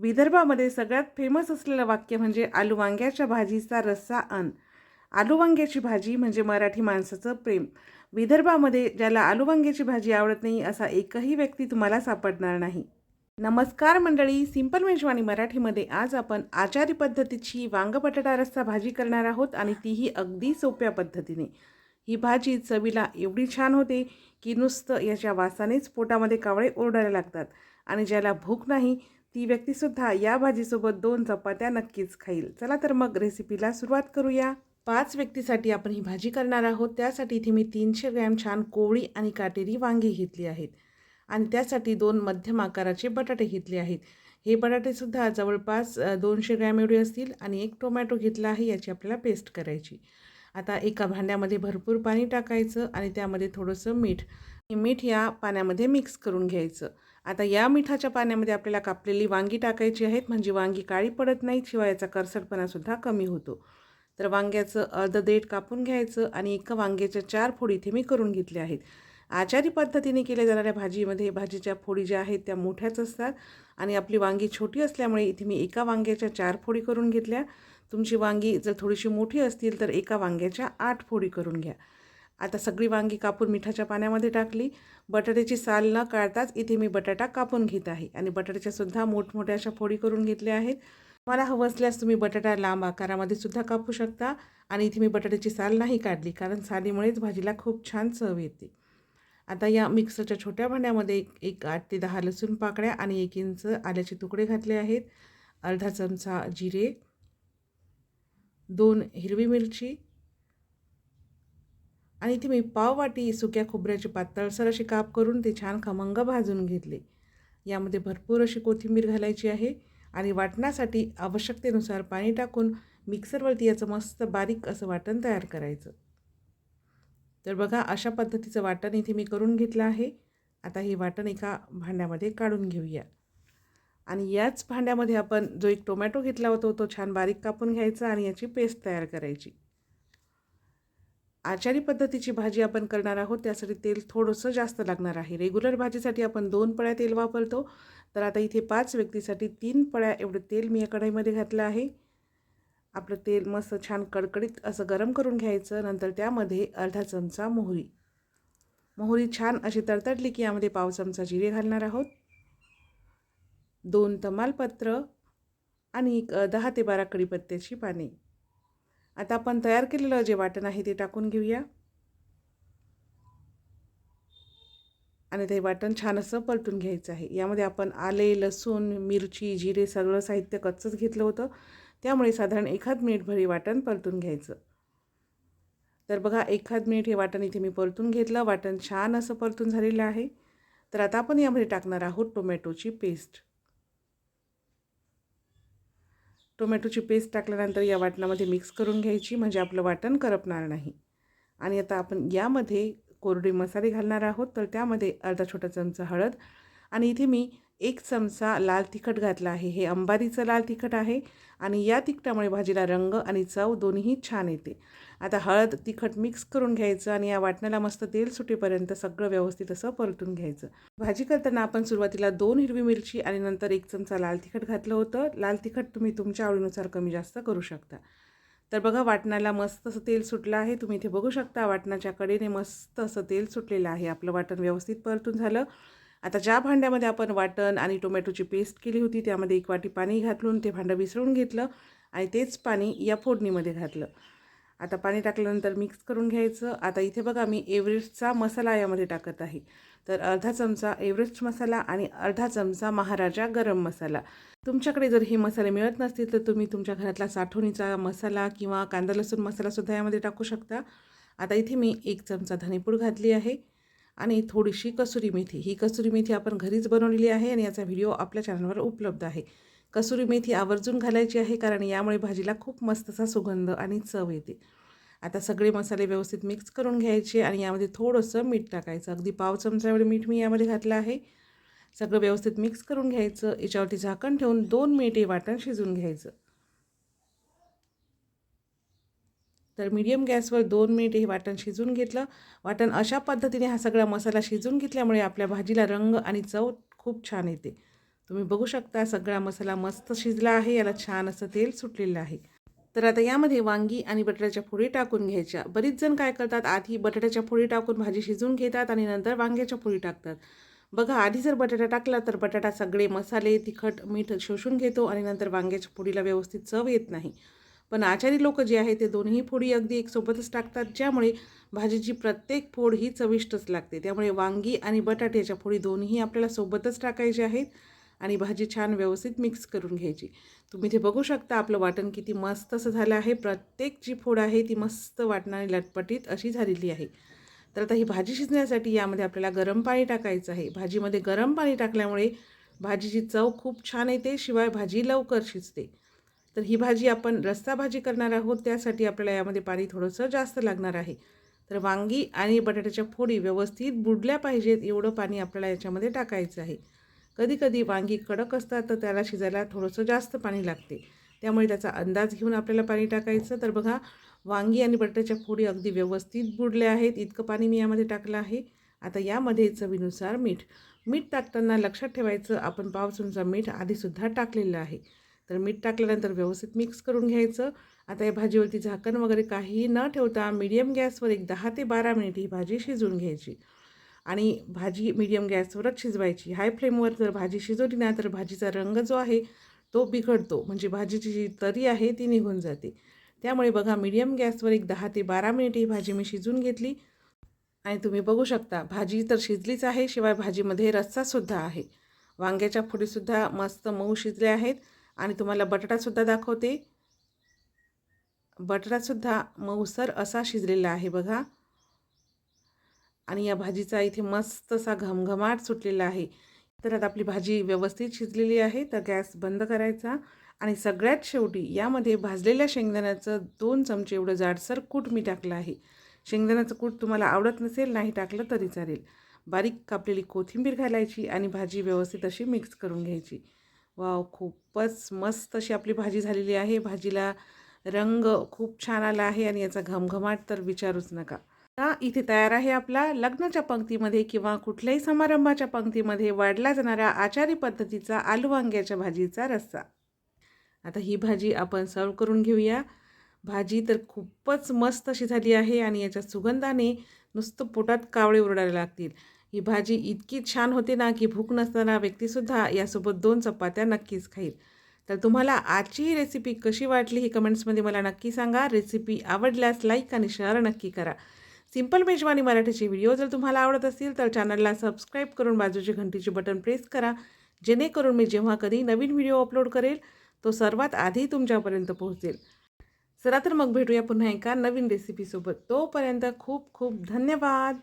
विदर्भामध्ये सगळ्यात फेमस असलेलं वाक्य म्हणजे आलू वांग्याच्या भाजीचा रस्सा अन. आलू वांग्याची भाजी म्हणजे मराठी माणसाचं प्रेम. विदर्भामध्ये ज्याला आलू वांग्याची भाजी आवडत नाही असा एकही व्यक्ती तुम्हाला सापडणार नाही. नमस्कार मंडळी सिंपल मेजवानी मराठीमध्ये आज आपण आचारी पद्धतीची वांग बटाटा रस्सा भाजी करणार आहोत आणि तीही अगदी सोप्या पद्धतीने. ही भाजी चवीला एवढी छान होते की नुसतं याच्या वासानेच पोटामध्ये कावळे ओरडायला लागतात आणि ज्याला भूक नाही ती व्यक्तीसुद्धा या भाजीसोबत दोन चपात्या नक्कीच खाईल. चला तर मग रेसिपीला सुरुवात करूया. पाच व्यक्तीसाठी आपण ही भाजी करणार आहोत. त्यासाठी इथे मी तीनशे ग्रॅम छान कोवळी आणि काटेरी वांगी घेतली आहेत. आणि त्यासाठी दोन मध्यम आकाराचे बटाटे घेतले आहेत. हे बटाटेसुद्धा जवळपास दोनशे ग्रॅम एवढे असतील आणि एक टोमॅटो घेतला आहे याची आपल्याला पेस्ट करायची. आता एका भांड्यामध्ये भरपूर पाणी टाकायचं आणि त्यामध्ये थोडंसं मीठ. हे मीठ या पाण्यामध्ये मिक्स करून घ्यायचं. आता या मिठाच्या पाण्यामध्ये आपल्याला कापलेली वांगी टाकायची आहेत. म्हणजे वांगी काळी पडत नाहीत शिवाय याचा करसटपणासुद्धा कमी होतो. तर वांग्याचं अर्ध देठ कापून घ्यायचं आणि एका वांग्याच्या चार फोडी इथे मी करून घेतल्या आहेत. आचारी पद्धतीने केल्या जाणाऱ्या भाजीमध्ये भाजीच्या फोडी ज्या आहेत त्या मोठ्याच असतात आणि आपली वांगी छोटी असल्यामुळे इथे मी एका वांग्याच्या चार फोडी करून घेतल्या. तुमची वांगी जर थोडीशी मोठी असतील तर एका वांग्याच्या आठ फोडी करून घ्या. आता सगळी वांगी कापून मिठाच्या पाण्यामध्ये टाकली. बटाट्याची साल न काढताच इथे मी बटाटा कापून घेत आहे. आणि बटाट्याच्यासुद्धा मोठमोठ्या अशा फोडी करून घेतल्या आहेत. मला हवं असल्यास तुम्ही बटाटा लांब आकारामध्ये सुद्धा कापू शकता. आणि इथे मी बटाट्याची साल नाही काढली कारण सालीमुळेच भाजीला खूप छान चव येते. आता या मिक्सरच्या छोट्या भांड्यामध्ये एक एक आठ ते दहा लसूण पाकळ्या आणि एक इंच आल्याचे तुकडे घातले आहेत. अर्धा चमचा जिरे दोन हिरवी मिरची आणि ती मी पाववाटी सुक्या खोबऱ्याचे पातळसर असे काप करून ते छान खमंग भाजून घेतले. यामध्ये भरपूर अशी कोथिंबीर घालायची आहे आणि वाटणासाठी आवश्यकतेनुसार पाणी टाकून मिक्सरवरती याचं मस्त बारीक असं वाटण तयार करायचं. तर बघा अशा पद्धतीचं वाटण इथे मी करून घेतलं आहे. आता हे वाटण एका भांड्यामध्ये काढून घेऊया. आणि याच भांड्यामध्ये आपण जो एक टोमॅटो घेतला होता तो छान बारीक कापून घ्यायचा आणि याची पेस्ट तयार करायची. आचारी पद्धतीची भाजी आपण करणार आहोत त्यासाठी तेल थोडंसं जास्त लागणार आहे. रेग्युलर भाजीसाठी आपण दोन पळ्या तेल वापरतो. तर आता इथे पाच व्यक्तीसाठी तीन पळ्या एवढं तेल मी या कढईमध्ये घातलं आहे. आपलं तेल मस्त छान कडकडीत असं गरम करून घ्यायचं नंतर त्यामध्ये अर्धा चमचा मोहरी. मोहरी छान अशी तडतडली की यामध्ये पाव चमचा जिरे घालणार आहोत. दोन तमालपत्र आणि एक दहा ते बारा कडीपत्त्याची पाने. आता आपण तयार केलेलं जे वाटण आहे ते टाकून घेऊया. आणि ते वाटण छान असं परतून घ्यायचं आहे. यामध्ये आपण आले लसूण मिरची जिरे सगळं साहित्य कच्चंच घेतलं होतं. त्यामुळे साधारण एखाद मिनिटभर हे वाटण परतून घ्यायचं. तर बघा एखाद मिनिट हे वाटण इथे मी परतून घेतलं. वाटण छान असं परतून झालेलं आहे. तर आता आपण यामध्ये टाकणार आहोत टोमॅटोची पेस्ट. टोमॅटोची पेस्ट टाकल्यानंतर या वाटणामध्ये मिक्स करून घ्यायची म्हणजे आपलं वाटण करपणार नाही. आणि आता आपण यामध्ये कोरडे मसाले घालणार आहोत तर त्यामध्ये अर्धा छोटा चमचा हळद. आणि इथे मी एक चमचा लाल तिखट घातला आहे. हे अंबारीचं लाल तिखट आहे आणि या तिखटामुळे भाजीला रंग आणि चव दोन्हीही छान येते. आता हळद तिखट मिक्स करून घ्यायचं आणि या वाटण्याला मस्त तेल सुटेपर्यंत सगळं व्यवस्थित असं परतून घ्यायचं. भाजी करताना आपण सुरुवातीला दोन हिरवी मिरची आणि नंतर एक चमचा लाल तिखट घातलं होतं. लाल तिखट तुम्ही तुमच्या आवडीनुसार कमी जास्त करू शकता. तर बघा वाटणाला मस्त असं तेल सुटलं आहे. तुम्ही इथे बघू शकता वाटणाच्या कडेने मस्त असं तेल सुटलेलं आहे. आपलं वाटण व्यवस्थित परतून झालं. आता ज्या भांड्यामध्ये आपण वाटण आणि टोमॅटोची पेस्ट केली होती त्यामध्ये एक वाटी पाणी घातलून ते भांडं विसळून घेतलं आणि तेच पाणी या फोडणीमध्ये घातलं. आता पाणी टाकल्यानंतर मिक्स करून घ्यायचं. आता इथे बघा मी एव्हरेस्टचा मसाला यामध्ये टाकत आहे. तर अर्धा चमचा एव्हरेस्ट मसाला आणि अर्धा चमचा महाराजा गरम मसाला. तुमच्याकडे जर हे मसाले मिळत नसतील तर तुम्ही तुमच्या घरातला साठवणीचा मसाला किंवा कांदा लसूण मसालासुद्धा यामध्ये टाकू शकता. आता इथे मी एक चमचा धनेपूड घातली आहे. आणि थोडीशी कसुरी मेथी. ही कसुरी मेथी आपण घरीच बनवलेली आहे आणि याचा व्हिडिओ आपल्या चॅनलवर उपलब्ध आहे. कसुरी मेथी आवर्जून घालायची आहे कारण यामुळे भाजीला खूप मस्त असा सुगंध आणि चव येते. आता सगळे मसाले व्यवस्थित मिक्स करून घ्यायचे आणि यामध्ये थोडंसं मीठ टाकायचं. अगदी पाव चमचा एवढं मीठ मी यामध्ये घातलं आहे. सगळं व्यवस्थित मिक्स करून घ्यायचं. याच्यावरती झाकण ठेवून दोन मिनिटे वाटण शिजवून घ्यायचं. तर मीडियम गॅसवर दोन मिनिट हे वाटण शिजून घेतलं. वाटण अशा पद्धतीने हा सगळा मसाला शिजून घेतल्यामुळे आपल्या भाजीला रंग आणि चव खूप छान येते. तुम्ही बघू शकता सगळा मसाला मस्त शिजला आहे. याला छान असं तेल सुटलेलं आहे. तर आता यामध्ये वांगी आणि बटाट्याच्या फोडी टाकून घ्यायच्या. बरीच जण काय करतात आधी बटाट्याच्या फोडी टाकून भाजी शिजवून घेतात आणि नंतर वांग्याच्या फोडी टाकतात. बघा आधी जर बटाटा टाकला तर बटाटा सगळे मसाले तिखट मीठ शोषून घेतो आणि नंतर वांग्याच्या फोडीला व्यवस्थित चव येत नाही. पण आचारी लोक जे आहे ते दोन्ही फोडी अगदी एक सोबतच टाकतात ज्यामुळे भाजीची प्रत्येक फोड ही चविष्टच लागते. त्यामुळे वांगी आणि बटाट्याच्या फोडी दोन्ही आपल्याला सोबतच टाकायचे आहेत आणि भाजी छान व्यवस्थित मिक्स करून घ्यायची. तुम्ही ते बघू शकता आपलं वाटण किती मस्त असं झालं आहे. प्रत्येक जी फोड आहे ती मस्त वाटणारी लटपटीत अशी झालेली आहे. तर आता ही भाजी शिजण्यासाठी यामध्ये आपल्याला गरम पाणी टाकायचं आहे. भाजीमध्ये गरम पाणी टाकल्यामुळे भाजीची चव खूप छान येते शिवाय भाजी लवकर शिजते. तर ही भाजी आपण रस्सा भाजी करणार आहोत त्यासाठी आपल्याला यामध्ये पाणी थोडंसं जास्त लागणार आहे. तर वांगी आणि बटाट्याच्या फोडी व्यवस्थित बुडल्या पाहिजेत एवढं पाणी आपल्याला याच्यामध्ये टाकायचं आहे. कधीकधी वांगी कडक असतात तर त्याला शिजायला थोडंसं जास्त पाणी लागते. त्यामुळे त्याचा अंदाज घेऊन आपल्याला पाणी टाकायचं. तर बघा वांगी आणि बटाट्याच्या फोडी अगदी व्यवस्थित बुडल्या आहेत. इतकं पाणी मी यामध्ये टाकलं आहे. आता यामध्ये चवीनुसार मीठ. मीठ टाकताना लक्षात ठेवायचं आपण पाव चमचा मीठ आधीसुद्धा टाकलेलं आहे. तर मीठ टाकल्यानंतर व्यवस्थित मिक्स करून घ्यायचं. आता या भाजीवरती झाकण वगैरे काहीही न ठेवता मीडियम गॅसवर एक दहा ते बारा मिनिट ही भाजी शिजवून घ्यायची. आणि भाजी मीडियम गॅसवरच शिजवायची. हाय फ्लेमवर जर भाजी शिजवली ना तर भाजीचा रंग जो आहे तो बिघडतो. म्हणजे भाजीची जी तरी आहे ती निघून जाते. त्यामुळे बघा मीडियम गॅसवर एक दहा ते बारा मिनिट ही भाजी मी शिजवून घेतली. आणि तुम्ही बघू शकता भाजी तर शिजलीच आहे शिवाय भाजीमध्ये रस्सासुद्धा आहे. वांग्याच्या फोडीसुद्धा मस्त मऊ शिजल्या आहेत. आणि तुम्हाला बटाटासुद्धा दाखवते. बटाटासुद्धा मऊसर असा शिजलेला आहे बघा. आणि या भाजीचा इथे मस्त असा घमघमाट सुटलेला आहे. तर आता आपली भाजी व्यवस्थित शिजलेली आहे तर गॅस बंद करायचा. आणि सगळ्यात शेवटी यामध्ये भाजलेल्या शेंगदाण्याचं दोन चमचे एवढं जाडसर कूट मी टाकलं आहे. शेंगदाण्याचं कूट तुम्हाला आवडत नसेल नाही टाकलं तरी चालेल. बारीक कापलेली कोथिंबीर घालायची आणि भाजी व्यवस्थित अशी मिक्स करून घ्यायची. वाव खूपच मस्त अशी आपली भाजी झालेली आहे. भाजीला रंग खूप छान आला आहे आणि याचा घमघमाट तर विचारूच नका. आता इथे तयार आहे आपला लग्नाच्या पंक्तीमध्ये किंवा कुठल्याही समारंभाच्या पंक्तीमध्ये वाढला जाणारा आचारी पद्धतीचा आलू वांग्याच्या भाजीचा रस्सा. आता ही भाजी आपण सर्व करून घेऊया. भाजी तर खूपच मस्त अशी झाली आहे आणि याच्या सुगंधाने नुसतं पोटात कावळे उरडायला लागतील. ही भाजी इतकी छान होते ना की भूक नसणारा व्यक्तीसुद्धा यासोबत दोन चपात्या नक्कीच खाईल. तर तुम्हाला आजची ही रेसिपी कशी वाटली ही कमेंट्समध्ये मला नक्की सांगा. रेसिपी आवडल्यास लाईक आणि शेअर नक्की करा. सिंपल मेजवानी मराठीचे व्हिडिओ जर तुम्हाला आवडत असतील तर चॅनलला सबस्क्राईब करून बाजूची घंटीचे बटन प्रेस करा. जेणेकरून मी जेव्हा कधी नवीन व्हिडिओ अपलोड करेल तो सर्वात आधी तुमच्यापर्यंत पोहोचेल. चला तर मग भेटूया पुन्हा एका नवीन रेसिपीसोबत तोपर्यंत खूप खूप धन्यवाद.